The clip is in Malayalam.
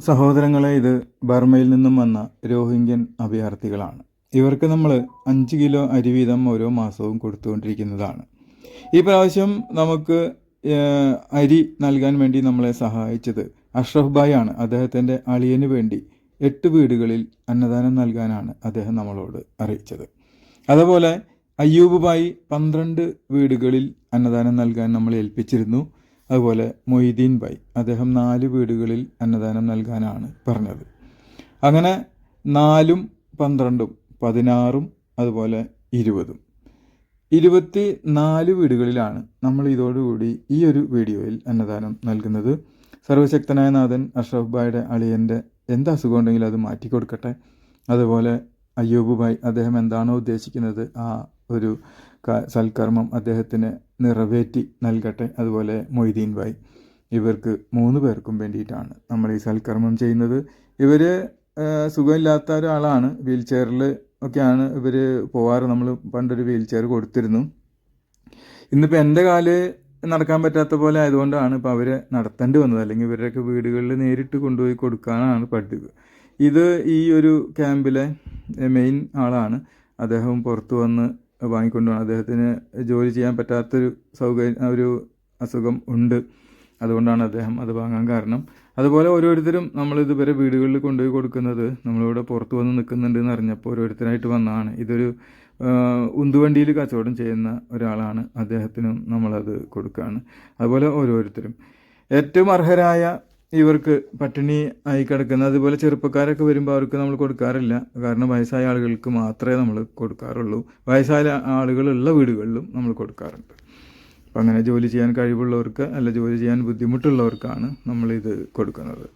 സഹോദരങ്ങളെ ഇത് ബർമയിൽ നിന്നും വന്ന രോഹിംഗ്യൻ അഭയാർത്ഥികളാണ്. ഇവർക്ക് നമ്മൾ അഞ്ച് കിലോ അരി വീതം ഓരോ മാസവും കൊടുത്തുകൊണ്ടിരിക്കുന്നതാണ്. ഈ പ്രാവശ്യം നമുക്ക് അരി നൽകാൻ വേണ്ടി നമ്മളെ സഹായിച്ചത് അഷ്റഫ് ഭായ് ആണ്. അദ്ദേഹത്തിന്റെ അളിയന് വേണ്ടി എട്ട് വീടുകളിൽ അന്നദാനം നൽകാനാണ് അദ്ദേഹം നമ്മളോട് അറിയിച്ചത്. അതുപോലെ അയ്യൂബ് ഭായി പന്ത്രണ്ട് വീടുകളിൽ അന്നദാനം നൽകാൻ നമ്മൾ ഏൽപ്പിച്ചിരുന്നു. അതുപോലെ മൊയ്തീൻ ഭായ് അദ്ദേഹം നാല് വീടുകളിൽ അന്നദാനം നൽകാനാണ് പറഞ്ഞത്. അങ്ങനെ നാലും പന്ത്രണ്ടും പതിനാറും അതുപോലെ ഇരുപതും. ഇരുപത്തി നാല് വീടുകളിലാണ് നമ്മൾ ഇതോടുകൂടി ഈ ഒരു വീഡിയോയിൽ അന്നദാനം നൽകുന്നത്. സർവശക്തനായ നാഥൻ അഷ്റഫ് ഭായുടെ അളിയന്റെ എന്ത് അസുഖം ഉണ്ടെങ്കിലും അത് മാറ്റിക്കൊടുക്കട്ടെ അതുപോലെ അയ്യൂബ് ഭായ് അദ്ദേഹം എന്താണോ ഉദ്ദേശിക്കുന്നത് ആ ഒരു സൽക്കർമ്മം അദ്ദേഹത്തിന് നിറവേറ്റി നൽകട്ടെ. അതുപോലെ മൊയ്തീൻ ഭായ്. ഇവർക്ക് മൂന്ന് പേർക്കും വേണ്ടിയിട്ടാണ് നമ്മൾ ഈ സൽക്കർമ്മം ചെയ്യുന്നത്. ഇവർ സുഖമില്ലാത്ത ഒരാളാണ്. വീൽ ചെയറിൽ ഒക്കെയാണ് ഇവർ പോവാറ്. നമ്മൾ പണ്ടൊരു വീൽ ചെയർ കൊടുത്തിരുന്നു. ഇന്നിപ്പോൾ എന്റെ കാൽ നടക്കാൻ പറ്റാത്ത പോലെ ആയതുകൊണ്ടാണ് ഇപ്പോൾ അവരെ നടത്തേണ്ടി വന്നത്. അല്ലെങ്കിൽ ഇവരുടെയൊക്കെ വീടുകളിൽ നേരിട്ട് കൊണ്ടുപോയി കൊടുക്കാനാണ് പതിവ്. ഇത് ഈ ഒരു ക്യാമ്പിലെ മെയിൻ ആളാണ്. അദ്ദേഹം പുറത്ത് വന്ന് വാങ്ങിക്കൊണ്ടുപോകണം. അദ്ദേഹത്തിന് ജോലി ചെയ്യാൻ പറ്റാത്തൊരു സൗകര്യം ഒരു അസുഖം ഉണ്ട്. അതുകൊണ്ടാണ് അദ്ദേഹം അത് വാങ്ങാൻ കാരണം. അതുപോലെ ഓരോരുത്തരും നമ്മൾ ഇതുവരെ വീടുകളിൽ കൊണ്ടുപോയി കൊടുക്കുന്നത് നമ്മളിവിടെ പുറത്ത് വന്ന് നിൽക്കുന്നുണ്ട് എന്ന് അറിഞ്ഞപ്പോൾ ഓരോരുത്തരായിട്ട് വന്നതാണ്. ഇതൊരു ഉന്തുവണ്ടിയിൽ കച്ചവടം ചെയ്യുന്ന ഒരാളാണ് അദ്ദേഹത്തിനും നമ്മളത് കൊടുക്കുകയാണ്. അതുപോലെ ഓരോരുത്തരും. ഏറ്റവും അർഹരായ ഇവർക്ക് പട്ടിണി ആയി കിടക്കുന്ന അതുപോലെ ചെറുപ്പക്കാരൊക്കെ വരുമ്പോൾ അവർക്ക് നമ്മൾ കൊടുക്കാറില്ല. കാരണം വയസ്സായ ആളുകൾക്ക് മാത്രമേ നമ്മൾ കൊടുക്കാറുള്ളൂ. വയസ്സായ ആളുകളുള്ള വീടുകളിലും നമ്മൾ കൊടുക്കാറുണ്ട്. അപ്പം അങ്ങനെ ജോലി ചെയ്യാൻ കഴിവുള്ളവർക്ക് അല്ല ജോലി ചെയ്യാൻ ബുദ്ധിമുട്ടുള്ളവർക്കാണ് നമ്മളിത് കൊടുക്കുന്നത്.